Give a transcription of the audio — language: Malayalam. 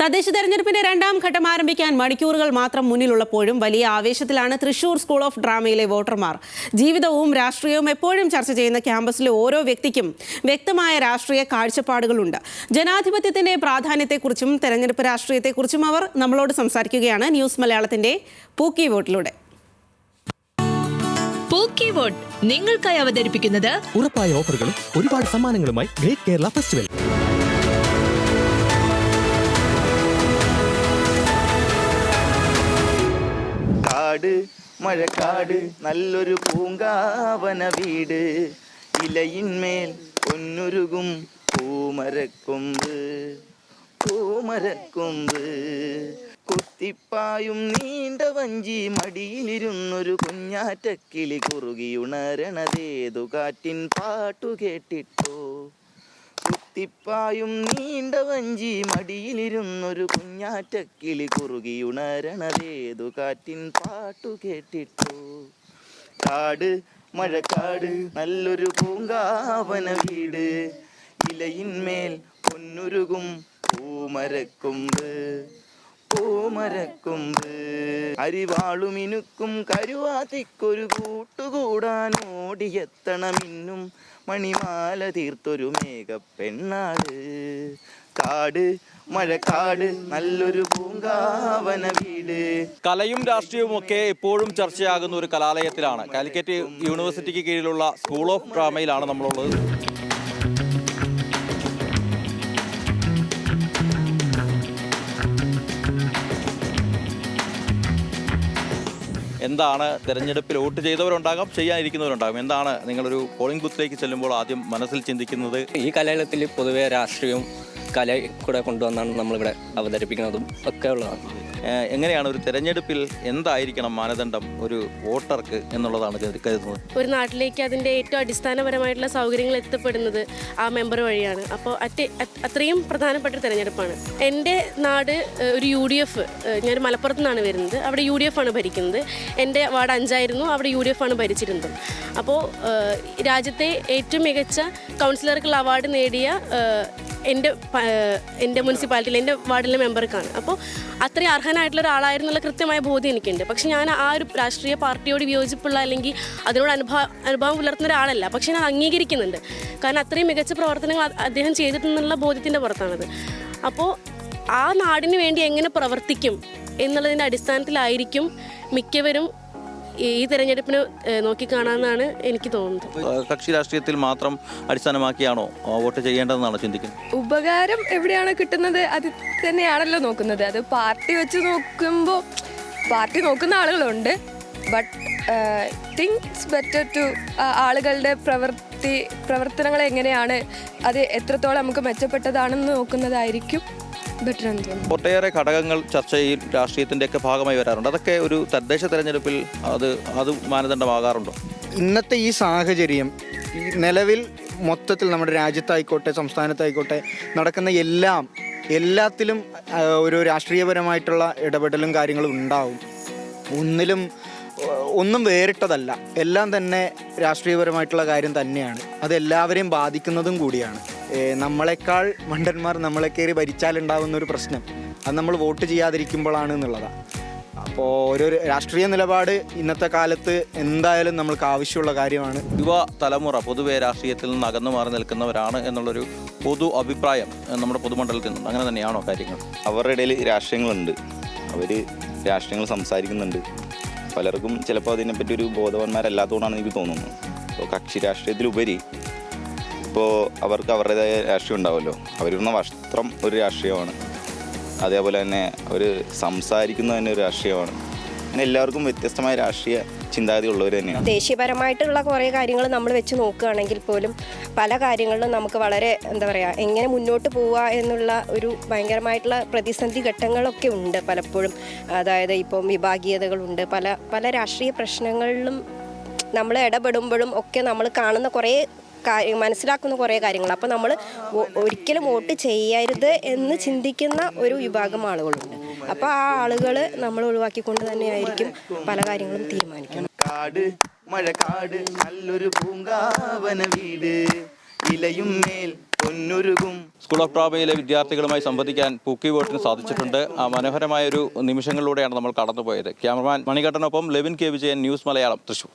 തദ്ദേശ തെരഞ്ഞെടുപ്പിന്റെ രണ്ടാം ഘട്ടം ആരംഭിക്കാൻ മണിക്കൂറുകൾ മാത്രം മുന്നിലുള്ളപ്പോഴും വലിയ ആവേശത്തിലാണ് തൃശൂർ സ്കൂൾ ഓഫ് ഡ്രാമയിലെ വോട്ടർമാർ. ജീവിതവും രാഷ്ട്രീയവും എപ്പോഴും ചർച്ച ചെയ്യുന്ന ക്യാമ്പസിലെ ഓരോ വ്യക്തിക്കും വ്യക്തമായ രാഷ്ട്രീയ കാഴ്ചപ്പാടുകളുണ്ട്. ജനാധിപത്യത്തിന്റെ പ്രാധാന്യത്തെക്കുറിച്ചും തെരഞ്ഞെടുപ്പ് രാഷ്ട്രീയത്തെക്കുറിച്ചും അവർ നമ്മളോട് സംസാരിക്കുകയാണ്. ന്യൂസ് മലയാളത്തിന്റെ പൂക്കി വോട്ടിലൂടെ. പൂക്കി വോട്ട് നിങ്ങൾക്കായി അവതരിപ്പിക്കുന്നത് ഉറപ്പായ ഓഫറുകളും ഒരുപാട് സമ്മാനങ്ങളുമായി ഗ്രേറ്റ് കേരള ഫെസ്റ്റിവൽ. കാട് മഴക്കാട് നല്ലൊരു പൂങ്കാവന വീട്. ഇലയിന്മേൽ പൊന്നുരുകും പൂമരക്കൊമ്പ് പൂമരക്കൊമ്പ്. കുത്തിപ്പായും നീണ്ട വഞ്ചി മടിയിലിരുന്നൊരു കുഞ്ഞാറ്റക്കിളി കുറുകിയുണരണതേതു കാറ്റിൻ പാട്ടു കേട്ടിട്ടോ. കുത്തിപ്പായും നീണ്ട വഞ്ചി മടിയിലിരുന്നൊരു കുഞ്ഞാറ്റക്കിളി കുറുകിയുണരണതേതു കാറ്റിൻ പാട്ടു കേട്ടിട്ടു. കാട് മഴക്കാട് നല്ലൊരു പൂങ്കാവന വീട്. ഇലയിന്മേൽ പൊന്നുരുകും പൂമരക്കൊമ്പ്. പൂമരക്കൊമ്പ്. അരിവാളുമിനുക്കും കരുവാതിക്കൊരു കൂട്ടുകൂടാൻ ഓടിയെത്തണമിന്നും മണിമാല തീർത്തൊരു മേഘ പെണ്ണാട് കാട് മഴക്കാട് നല്ലൊരു പൂങ്കാവന വീട്. കലയും രാഷ്ട്രീയവും ഒക്കെ എപ്പോഴും ചർച്ചയാകുന്ന ഒരു കലാലയത്തിലാണ്. കാലിക്കറ്റ് യൂണിവേഴ്സിറ്റിക്ക് കീഴിലുള്ള സ്കൂൾ ഓഫ് ഡ്രാമയിലാണ് നമ്മളുള്ളത്. എന്താണ് തിരഞ്ഞെടുപ്പിൽ വോട്ട് ചെയ്തവരുണ്ടാകാം ചെയ്യാനിരിക്കുന്നവരുണ്ടാകും? എന്താണ് നിങ്ങളൊരു പോളിംഗ് ബൂത്തിലേക്ക് ചെല്ലുമ്പോൾ ആദ്യം മനസ്സിൽ ചിന്തിക്കുന്നത്? ഈ കലയാളത്തിൽ പൊതുവെ രാഷ്ട്രീയവും കല കൂടെ കൊണ്ടുവന്നാണ് നമ്മളിവിടെ അവതരിപ്പിക്കുന്നതും ഒക്കെ ഉള്ളതാണ്. എങ്ങനെയാണ് ഒരു തെരഞ്ഞെടുപ്പിൽ എന്തായിരിക്കണം മാനദണ്ഡം ഒരു വോട്ടർക്ക് എന്നുള്ളതാണ് കരുതി- കരുതുന്നത്? ഒരു നാട്ടിലേക്ക് അതിന്റെ ഏറ്റവും അടിസ്ഥാനപരമായിട്ടുള്ള സൗകര്യങ്ങൾ എത്തപ്പെടുന്നത് ആ മെമ്പർ വഴിയാണ്. അപ്പോൾ അറ്റ് അത്രയും പ്രധാനപ്പെട്ട തിരഞ്ഞെടുപ്പാണ് തെരഞ്ഞെടുപ്പാണ്. എന്റെ നാട് ഒരു യു ഡി എഫ് ഞാൻ മലപ്പുറത്ത് നിന്നാണ് വരുന്നത്. അവിടെ യു ഡി എഫ് ആണ് ഭരിക്കുന്നത്. എന്റെ വാർഡ് അഞ്ചായിരുന്നു അവിടെ യു ഡി എഫ് ആണ് ഭരിച്ചിരുന്നത്. അപ്പോൾ രാജ്യത്തെ ഏറ്റവും മികച്ച കൗൺസിലർക്കുള്ള അവാർഡ് നേടിയ എന്റെ എന്റെ മുനിസിപ്പാലിറ്റിയിൽ എന്റെ വാർഡിലെ മെമ്പർക്കാണ്. അപ്പോൾ അത്രയും അർഹനായിട്ടുള്ള ഒരാളായിരുന്നുള്ള കൃത്യമായ ബോധ്യം എനിക്കുണ്ട്. പക്ഷെ ഞാൻ ആ ഒരു രാഷ്ട്രീയ പാർട്ടിയോട് വിയോജിപ്പുള്ള അല്ലെങ്കിൽ അതിനോട് അനുഭവ അനുഭവം പുലർത്തുന്ന ഒരാളല്ല. പക്ഷെ ഞാൻ അംഗീകരിക്കുന്നുണ്ട്. കാരണം അത്രയും മികച്ച പ്രവർത്തനങ്ങൾ അദ്ദേഹം ചെയ്തിട്ടുള്ള ബോധ്യത്തിന്റെ പുറത്താണത്. അപ്പോൾ ആ നാടിന് വേണ്ടി എങ്ങനെ പ്രവർത്തിക്കും എന്നുള്ളതിന്റെ അടിസ്ഥാനത്തിലായിരിക്കും മിക്കവരും ഈ തെരഞ്ഞെടുപ്പിന് നോക്കിക്കാണാന്നാണ് നോക്കിക്കാണാമെന്നാണ് എനിക്ക് തോന്നുന്നത്. കക്ഷി രാഷ്ട്രീയത്തിൽ മാത്രം അടിസ്ഥാനമാക്കിയാണോ വോട്ട് ചെയ്യേണ്ടതെന്നാണ് ചിന്തിക്കുന്നത്? ഉപകാരം എവിടെയാണ് കിട്ടുന്നത്? അത് തന്നെയാണല്ലോ നോക്കുന്നത്. അത് പാർട്ടി വെച്ച് നോക്കുമ്പോൾ പാർട്ടി നോക്കുന്ന ആളുകളുണ്ട്. ബട്ട് തിങ്സ് ബെറ്റർ ടു ആളുകളുടെ പ്രവൃത്തി പ്രവർത്തനങ്ങൾ എങ്ങനെയാണ്? അത് എത്രത്തോളം നമുക്ക് മെച്ചപ്പെട്ടതാണെന്ന് നോക്കുന്നതായിരിക്കും. ബെറ്റർ എന്ന് തോന്നുന്നു ഒട്ടേറെ ഘടകങ്ങൾ ചർച്ചയിൽ രാഷ്ട്രീയത്തിന്റെയൊക്കെ ഭാഗമായി വരാറുണ്ട്. അതൊക്കെ ഒരു തദ്ദേശ തെരഞ്ഞെടുപ്പിൽ അത് അത് മാനദണ്ഡമാകാറുണ്ടോ? ഇന്നത്തെ ഈ സാഹചര്യം ഈ നിലവിൽ മൊത്തത്തിൽ നമ്മുടെ രാജ്യത്തായിക്കോട്ടെ സംസ്ഥാനത്തായിക്കോട്ടെ നടക്കുന്ന എല്ലാം എല്ലാത്തിലും ഒരു രാഷ്ട്രീയപരമായിട്ടുള്ള ഇടപെടലും കാര്യങ്ങളും ഉണ്ടാവും. ഒന്നിലും ഒന്നും വേറിട്ടതല്ല. എല്ലാം തന്നെ രാഷ്ട്രീയപരമായിട്ടുള്ള കാര്യം തന്നെയാണ്. അത് എല്ലാവരെയും ബാധിക്കുന്നതും കൂടിയാണ്. നമ്മളെക്കാൾ മണ്ടന്മാർ നമ്മളെ കയറി ഭരിച്ചാലുണ്ടാവുന്ന ഒരു പ്രശ്നം. അത് നമ്മൾ വോട്ട് ചെയ്യാതിരിക്കുമ്പോഴാണ് എന്നുള്ളതാണ് അപ്പോൾ ഓരോ രാഷ്ട്രീയ നിലപാട് ഇന്നത്തെ കാലത്ത് എന്തായാലും നമ്മൾക്ക് ആവശ്യമുള്ള കാര്യമാണ്. യുവ തലമുറ പൊതുവെ രാഷ്ട്രീയത്തിൽ നിന്ന് അകന്നു മാറി നിൽക്കുന്നവരാണ് എന്നുള്ളൊരു പൊതു അഭിപ്രായം നമ്മുടെ പൊതുമണ്ഡലത്തിൽ നിന്നുണ്ട്. അങ്ങനെ തന്നെയാണോ കാര്യങ്ങൾ? അവരുടെ ഇടയിൽ രാഷ്ട്രീയങ്ങളുണ്ട്. അവർ രാഷ്ട്രീയങ്ങൾ സംസാരിക്കുന്നുണ്ട്. പലർക്കും ചിലപ്പോൾ അതിനെപ്പറ്റി ഒരു ബോധവാന്മാരല്ലാത്തതുകൊണ്ടാണ് എനിക്ക് തോന്നുന്നത് അപ്പോൾ കക്ഷി രാഷ്ട്രീയത്തിലുപരി ഇപ്പോൾ അവർക്ക് അവരുടേതായ രാഷ്ട്രീയം ഉണ്ടാവുമല്ലോ. അവരിടുന്ന വസ്ത്രം ഒരു രാഷ്ട്രീയമാണ്. അതേപോലെ തന്നെ അവർ സംസാരിക്കുന്നത് തന്നെ ഒരു രാഷ്ട്രീയമാണ്. അങ്ങനെ എല്ലാവർക്കും വ്യത്യസ്തമായ രാഷ്ട്രീയ ചിന്താഗതി ഉള്ളവർ തന്നെയാണ്. ദേശീയപരമായിട്ടുള്ള കുറേ കാര്യങ്ങൾ നമ്മൾ വെച്ച് നോക്കുകയാണെങ്കിൽ പോലും പല കാര്യങ്ങളിലും നമുക്ക് വളരെ എന്താ പറയുക എങ്ങനെ മുന്നോട്ട് പോവുക എന്നുള്ള ഒരു ഭയങ്കരമായിട്ടുള്ള പ്രതിസന്ധി ഘട്ടങ്ങളൊക്കെ ഉണ്ട് പലപ്പോഴും. അതായത് ഇപ്പം വിഭാഗീയതകളുണ്ട്. പല പല രാഷ്ട്രീയ പ്രശ്നങ്ങളിലും നമ്മൾ ഇടപെടുമ്പോഴും ഒക്കെ നമ്മൾ കാണുന്ന കുറേ കാര്യം മനസ്സിലാക്കുന്ന കുറേ കാര്യങ്ങൾ. അപ്പോൾ നമ്മൾ ഒരിക്കലും വോട്ട് ചെയ്യരുത് എന്ന് ചിന്തിക്കുന്ന ഒരു വിഭാഗം ആളുകളുണ്ട്. അപ്പോൾ ആ ആളുകൾ നമ്മൾ ഒഴിവാക്കിക്കൊണ്ട് തന്നെയായിരിക്കും പല കാര്യങ്ങളും തീരുമാനിക്കുന്നത് കാട് മഴക്കാട് നല്ലൊരു പൂങ്കാവന വീട്. ഇലയും മേൽ പൊന്നുരുകും. സ്കൂൾ ഓഫ് ഡ്രാമയിലെ വിദ്യാർത്ഥികളുമായി സംവദിക്കാൻ പൂക്കി വോട്ടിന് സാധിച്ചിട്ടുണ്ട്. ആ മനോഹരമായ ഒരു നിമിഷങ്ങളിലൂടെയാണ് നമ്മൾ കടന്നുപോയത്. ക്യാമറമാൻ മണികണ്ഠനൊപ്പം ലെവിൻ കെ വിജയൻ ന്യൂസ് മലയാളം തൃശൂർ.